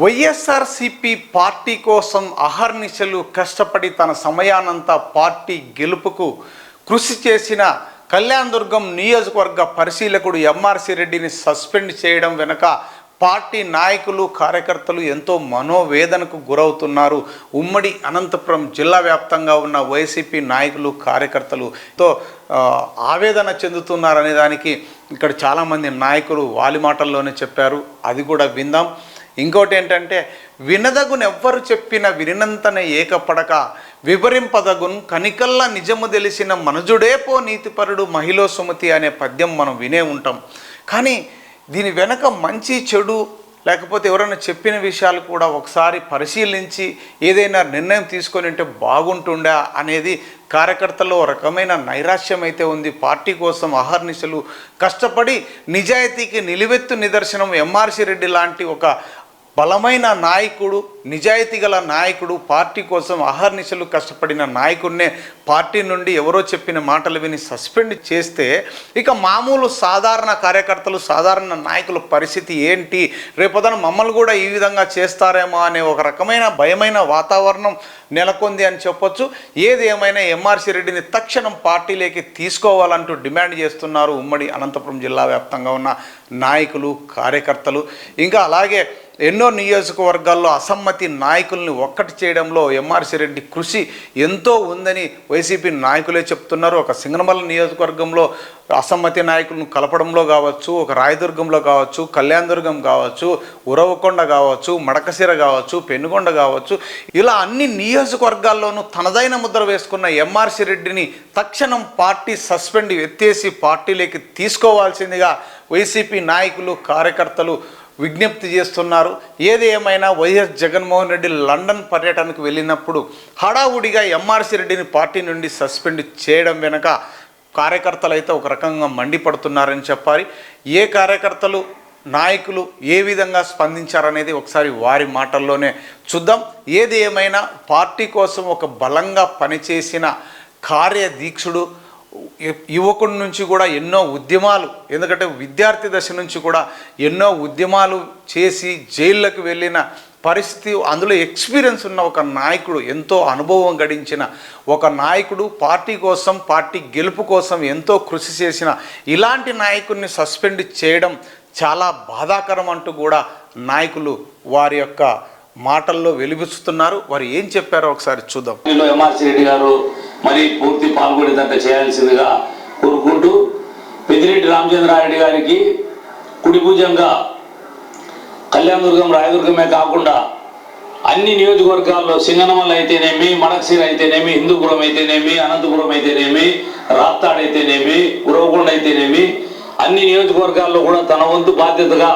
YSRCP party కోసం అహర్నిశలు కష్టపడి తన సమయానంతా పార్టీ గెలుపుకు కృషి చేసిన కళ్యాణ్ దుర్గం నియోజకవర్గ పరిశీలకుడు ఎంఆర్సి రెడ్డిని సస్పెండ్ చేయడం వెనుక పార్టీ నాయకులు కార్యకర్తలు ఎంతో మనోవేదనకు గురవుతున్నారు. ఉమ్మడి అనంతపురం జిల్లా వ్యాప్తంగా ఉన్న వైసీపీ నాయకులు కార్యకర్తలు తో ఆవేదన చెందుతున్నారనే దానికి ఇక్కడ చాలామంది నాయకులు వాలి మాటల్లోనే చెప్పారు. అది కూడా విందాం. ఇంకోటి ఏంటంటే వినదగును ఎవ్వరు చెప్పిన వినినంతన ఏకపడక వివరింపదగున్ కనికల్లా నిజము తెలిసిన మనుజుడే పో నీతిపరుడు మహిళ సుమతి అనే పద్యం మనం వినే ఉంటాం. కానీ దీని వెనక మంచి చెడు లేకపోతే ఎవరైనా చెప్పిన విషయాలు కూడా ఒకసారి పరిశీలించి ఏదైనా నిర్ణయం తీసుకొని ఉంటే బాగుంటుండా అనేది కార్యకర్తల్లో రకమైన నైరాశ్యం అయితే ఉంది. పార్టీ కోసం అహర్నిశలు కష్టపడి నిజాయితీకి నిలువెత్తు నిదర్శనం ఎంఆర్సి రెడ్డి లాంటి ఒక బలమైన నాయకుడు నిజాయితీ గల నాయకుడు పార్టీ కోసం అహర్నిశలు కష్టపడిన నాయకుడినే పార్టీ నుండి ఎవరో చెప్పిన మాటలు విని సస్పెండ్ చేస్తే ఇక మామూలు సాధారణ కార్యకర్తలు సాధారణ నాయకుల పరిస్థితి ఏంటి? రేపొదన మమ్మల్ని కూడా ఈ విధంగా చేస్తారేమో అనే ఒక రకమైన భయమైన వాతావరణం నెలకొంది అని చెప్పొచ్చు. ఏది ఏమైనా ఎంఆర్సీ రెడ్డిని తక్షణం పార్టీలోకి తీసుకోవాలంటూ డిమాండ్ చేస్తున్నారు ఉమ్మడి అనంతపురం జిల్లా వ్యాప్తంగా ఉన్న నాయకులు కార్యకర్తలు. ఇంకా అలాగే ఎన్నో నియోజకవర్గాల్లో అసమ్మతి నాయకుల్ని ఒక్కటి చేయడంలో ఎంఆర్సి రెడ్డి కృషి ఎంతో ఉందని వైసీపీ నాయకులే చెప్తున్నారు. ఒక సింగనమల నియోజకవర్గంలో అసమ్మతి నాయకులను కలపడంలో కావచ్చు ఒక రాయదుర్గంలో కావచ్చు కళ్యాణదుర్గం కావచ్చు ఉరవకొండ కావచ్చు మడకసిర కావచ్చు పెనుగొండ కావచ్చు ఇలా అన్ని నియోజకవర్గాల్లోనూ తనదైన ముద్ర వేసుకున్న ఎంఆర్సీ రెడ్డిని తక్షణం పార్టీ సస్పెండ్ ఎత్తేసి పార్టీలోకి తీసుకోవాల్సిందిగా వైసీపీ నాయకులు కార్యకర్తలు విజ్ఞప్తి చేస్తున్నారు. ఏది ఏమైనా వైఎస్ జగన్మోహన్ రెడ్డి లండన్ పర్యటనకు వెళ్ళినప్పుడు హడావుడిగా ఎంఆర్సి రెడ్డిని పార్టీ నుండి సస్పెండ్ చేయడం వెనక కార్యకర్తలు అయితే ఒక రకంగా మండిపడుతున్నారని చెప్పాలి. ఏ కార్యకర్తలు నాయకులు ఏ విధంగా స్పందించారనేది ఒకసారి వారి మాటల్లోనే చూద్దాం. ఏది ఏమైనా పార్టీ కోసం ఒక బలంగా పనిచేసిన కార్యదీక్షుడు యువకుడి నుంచి కూడా ఎన్నో ఉద్యమాలు ఎందుకంటే విద్యార్థి దశ నుంచి కూడా ఎన్నో ఉద్యమాలు చేసి జైళ్ళకు వెళ్ళిన పరిస్థితి అందులో ఎక్స్పీరియన్స్ ఉన్న ఒక నాయకుడు ఎంతో అనుభవం గడించిన ఒక నాయకుడు పార్టీ కోసం పార్టీ గెలుపు కోసం ఎంతో కృషి చేసిన ఇలాంటి నాయకుడిని సస్పెండ్ చేయడం చాలా బాధాకరం అంటూ కూడా నాయకులు వారి యొక్క మాటల్లో వెలిపిస్తున్నారు వారు ఏం చెప్పారో ఒకసారి చూద్దాం. ఎంఆర్సీ రెడ్డి గారు మరి పూర్తి పాల్గొనేదంతా చేయాల్సిందిగా కోరుకుంటూ పెద్దిరెడ్డి రామచంద్రారెడ్డి గారికి కుడి భుజంగా కళ్యాణదుర్గం రాయదుర్గమే కాకుండా అన్ని నియోజకవర్గాల్లో సింగనమల్ అయితేనేమి మడక్సీర్ అయితేనేమి హిందూపురం అయితేనేమి అనంతపురం అయితేనేమి రాప్తాడ్ అయితేనేమి ఉరవకొండ అయితేనేమి అన్ని నియోజకవర్గాల్లో కూడా తన వంతు బాధ్యతగా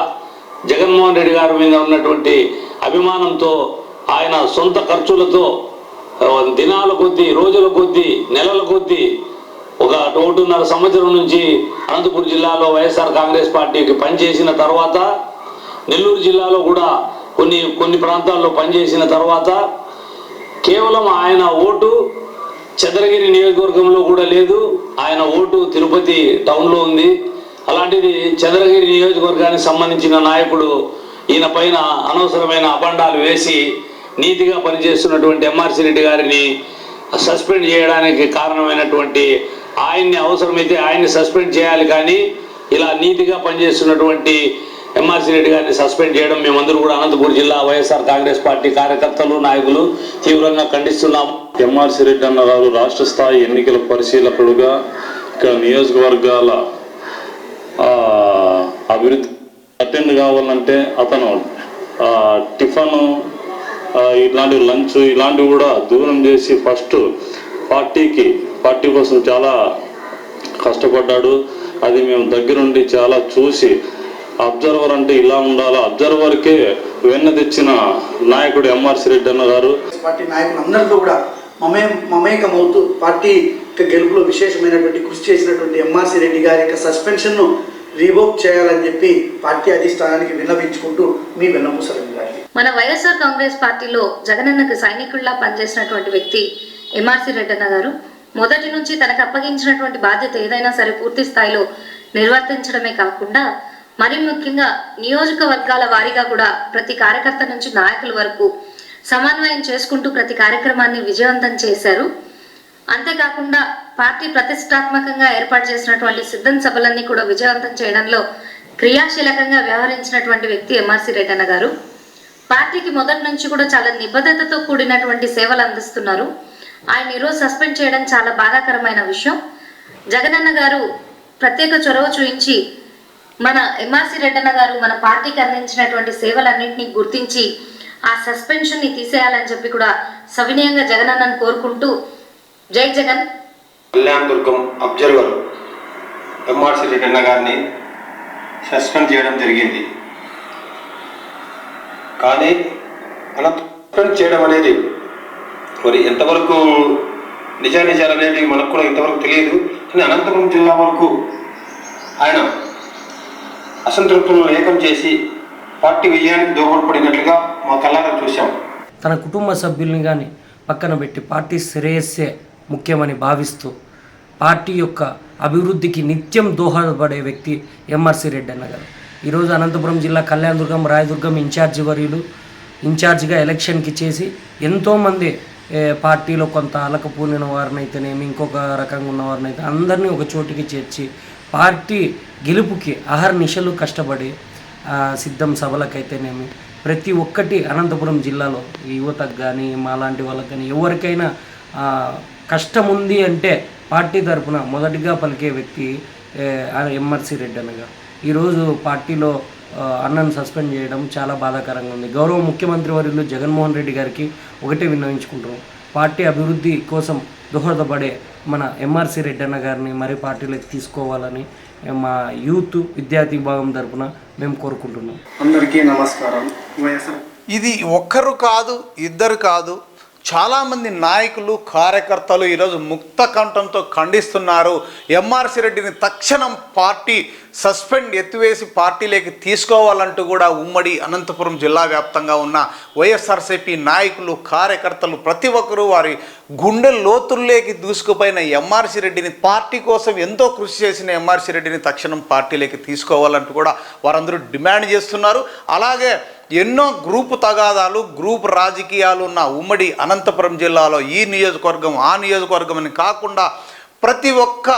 జగన్మోహన్ రెడ్డి గారి మీద ఉన్నటువంటి అభిమానంతో ఆయన సొంత ఖర్చులతో దినాల కొద్దీ రోజుల కొద్దీ నెలల కొద్దీ ఒక ఒకటిన్నర సంవత్సరం నుంచి అనంతపురం జిల్లాలో వైఎస్ఆర్ కాంగ్రెస్ పార్టీకి పనిచేసిన తర్వాత నెల్లూరు జిల్లాలో కూడా కొన్ని కొన్ని ప్రాంతాల్లో పనిచేసిన తర్వాత కేవలం ఆయన ఓటు చంద్రగిరి నియోజకవర్గంలో కూడా లేదు. ఆయన ఓటు తిరుపతి టౌన్లో ఉంది. అలాంటిది చంద్రగిరి నియోజకవర్గానికి సంబంధించిన నాయకుడు ఈయన పైన అనవసరమైన అబండాలు వేసి నీతిగా పనిచేస్తున్నటువంటి ఎంఆర్సీ రెడ్డి గారిని సస్పెండ్ చేయడానికి కారణమైనటువంటి ఆయన్ని అవసరమైతే ఆయన్ని సస్పెండ్ చేయాలి కానీ ఇలా నీతిగా పనిచేస్తున్నటువంటి ఎంఆర్సీ రెడ్డి గారిని సస్పెండ్ చేయడం మేమందరూ కూడా అనంతపురం జిల్లా వైఎస్ఆర్ కాంగ్రెస్ పార్టీ కార్యకర్తలు నాయకులు తీవ్రంగా ఖండిస్తున్నాం. ఎంఆర్సీ రెడ్డి అన్నగారు రాష్ట్ర స్థాయి ఎన్నికల పరిశీలకుడుగా ఇక్కడ నియోజకవర్గాల అభివృద్ధి అటెండ్ కావాలంటే అతను టిఫను టిఫన్ ఇలాంటి లంచ్ ఇలాంటివి కూడా దూరం చేసి ఫస్ట్ పార్టీకి పార్టీ కోసం చాలా కష్టపడ్డాడు. అది మేము దగ్గరుండి చాలా చూసి అబ్జర్వర్ అంటే ఇలా ఉండాలా? అబ్జర్వర్కే వెన్న తెచ్చిన నాయకుడు ఎంఆర్సి రెడ్డి అన్న గారు. పార్టీ నాయకులందరితో కూడా మమే మమేకమవుతూ పార్టీ గెలుపులో విశేషమైనటువంటి కృషి చేసినటువంటి ఎంఆర్సీ రెడ్డి గారి యొక్క సస్పెన్షన్ను రివోక్ చేయాలని చెప్పి పార్టీ అధిష్టానానికి విన్నవించుకుంటూ మీ వెన్నపూసరెడ్డి మన వైఎస్ఆర్ కాంగ్రెస్ పార్టీలో జగనన్నకు సైనికుల్లా పనిచేసినటువంటి వ్యక్తి ఎంఆర్సీ రెడ్డన్న గారు మొదటి నుంచి తనకు అప్పగించినటువంటి బాధ్యత ఏదైనా సరే పూర్తి స్థాయిలో నిర్వర్తించడమే కాకుండా మరి ముఖ్యంగా నియోజకవర్గాల వారీగా కూడా ప్రతి కార్యకర్త నుంచి నాయకుల వరకు సమన్వయం చేసుకుంటూ ప్రతి కార్యక్రమాన్ని విజయవంతం చేశారు. అంతేకాకుండా పార్టీ ప్రతిష్టాత్మకంగా ఏర్పాటు చేసినటువంటి సిద్ధం సభలన్నీ కూడా విజయవంతం చేయడంలో క్రియాశీలకంగా వ్యవహరించినటువంటి వ్యక్తి ఎంఆర్సీ రెడ్డన్న గారు. పార్టీకి మొదటి నుంచి కూడా చాలా నిబద్ధతతో కూడినటువంటి సేవలు అందిస్తున్నారు. ఆయన ఈరోజు సస్పెండ్ చేయడం చాలా బాధాకరమైన విషయం. జగనన్న గారు ప్రత్యేక చొరవ చూపించి మన ఎంఆర్సీ రెడ్డన్న గారు మన పార్టీకి అందించినటువంటి సేవలన్నింటినీ గుర్తించి ఆ సస్పెన్షన్ని తీసేయాలని చెప్పి కూడా సవినయంగా జగనన్నను కోరుకుంటూ జై జగన్. కళ్యాణ్ దుర్గం అబ్జర్వర్ ఎంఆర్సీ రెడ్డన్న గారిని సస్పెండ్ చేయడం జరిగింది. కానీ అలా సస్పెండ్ చేయడం అనేది మరి ఎంతవరకు నిజానిజాలు అనేవి మనకు కూడా ఇంతవరకు తెలియదు. కానీ అనంతపురం జిల్లా వరకు ఆయన అసంతృప్తులను ఏకం చేసి పార్టీ విజయానికి దోహదపడినట్లుగా మా కళ్ళారా చూశాం. తన కుటుంబ సభ్యుల్ని కానీ పక్కన పెట్టి పార్టీ శ్రేయస్సే ముఖ్యమని భావిస్తూ పార్టీ యొక్క అభివృద్ధికి నిత్యం దోహదపడే వ్యక్తి ఎంఆర్సి రెడ్డి అన్నగారు ఈరోజు అనంతపురం జిల్లా కళ్యాణదుర్గం రాయదుర్గం ఇన్ఛార్జి వర్యులు ఇన్ఛార్జిగా ఎలక్షన్కి చేసి ఎంతోమంది పార్టీలో కొంత అలకపోనిన వారినైతేనేమి ఇంకొక రకంగా ఉన్న వారినైతే అందరినీ ఒక చోటికి చేర్చి పార్టీ గెలుపుకి అహర్నిశలు కష్టపడి సిద్ధం సభలకైతేనేమి ప్రతి ఒక్కటి అనంతపురం జిల్లాలో ఈ యువతకు కానీ మాలాంటి వాళ్ళకి కానీ ఎవరికైనా కష్టం ఉంది అంటే పార్టీ తరపున మొదటిగా పలికే వ్యక్తి ఎంఆర్సి రెడ్డి అనగా ఈరోజు పార్టీలో అన్నను సస్పెండ్ చేయడం చాలా బాధాకరంగా ఉంది. గౌరవ ముఖ్యమంత్రి వర్యులు జగన్మోహన్ రెడ్డి గారికి ఒకటే విన్నవించుకుంటున్నాం. పార్టీ అభివృద్ధి కోసం దోహదపడే మన ఎంఆర్సి రెడ్డి అన్న గారిని మరి పార్టీలోకి తీసుకోవాలని మా యూత్ విద్యార్థి విభాగం తరపున మేము కోరుకుంటున్నాం. అందరికీ నమస్కారం. ఇది ఒక్కరు కాదు ఇద్దరు కాదు చాలామంది నాయకులు కార్యకర్తలు ఈరోజు ముక్త కంఠంతో ఖండిస్తున్నారు. ఎంఆర్సీ రెడ్డిని తక్షణం పార్టీ సస్పెండ్ ఎత్తివేసి పార్టీలోకి తీసుకోవాలంటూ కూడా ఉమ్మడి అనంతపురం జిల్లా వ్యాప్తంగా ఉన్న వైఎస్ఆర్సీపీ నాయకులు కార్యకర్తలు ప్రతి ఒక్కరూ వారి గుండె లోతుల్లోకి దూసుకుపోయిన ఎంఆర్సి రెడ్డిని పార్టీ కోసం ఎంతో కృషి చేసిన ఎంఆర్సి రెడ్డిని తక్షణం పార్టీలోకి తీసుకోవాలంటూ కూడా వారందరూ డిమాండ్ చేస్తున్నారు. అలాగే ఎన్నో గ్రూపు తగాదాలు గ్రూప్ రాజకీయాలు ఉన్న ఉమ్మడి అనంతపురం జిల్లాలో ఈ నియోజకవర్గం ఆ నియోజకవర్గం అని కాకుండా ప్రతి ఒక్క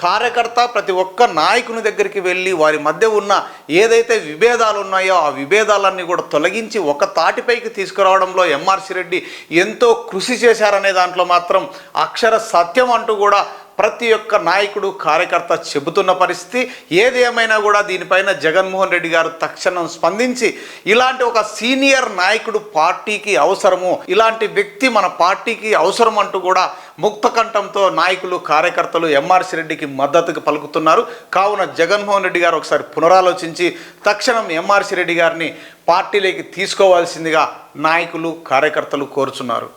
కార్యకర్త ప్రతి ఒక్క నాయకుని దగ్గరికి వెళ్ళి వారి మధ్య ఉన్న ఏదైతే విభేదాలు ఉన్నాయో ఆ విభేదాలన్నీ కూడా తొలగించి ఒక తాటిపైకి తీసుకురావడంలో ఎంఆర్సి రెడ్డి ఎంతో కృషి చేశారనే దాంట్లో మాత్రం అక్షర సత్యం అంటూ కూడా ప్రతి ఒక్క నాయకుడు కార్యకర్త చెబుతున్న పరిస్థితి ఏది ఏమైనా కూడా దీనిపైన జగన్మోహన్ రెడ్డి గారు తక్షణం స్పందించి ఇలాంటి ఒక సీనియర్ నాయకుడు పార్టీకి అవసరము ఇలాంటి వ్యక్తి మన పార్టీకి అవసరం అంటూ కూడా ముక్తకంఠంతో నాయకులు కార్యకర్తలు ఎంఆర్సి రెడ్డికి మద్దతుకు పలుకుతున్నారు. కావున జగన్మోహన్ రెడ్డి గారు ఒకసారి పునరాలోచించి తక్షణం ఎంఆర్సీ రెడ్డి గారిని పార్టీలోకి తీసుకోవాల్సిందిగా నాయకులు కార్యకర్తలు కోరుచున్నారు.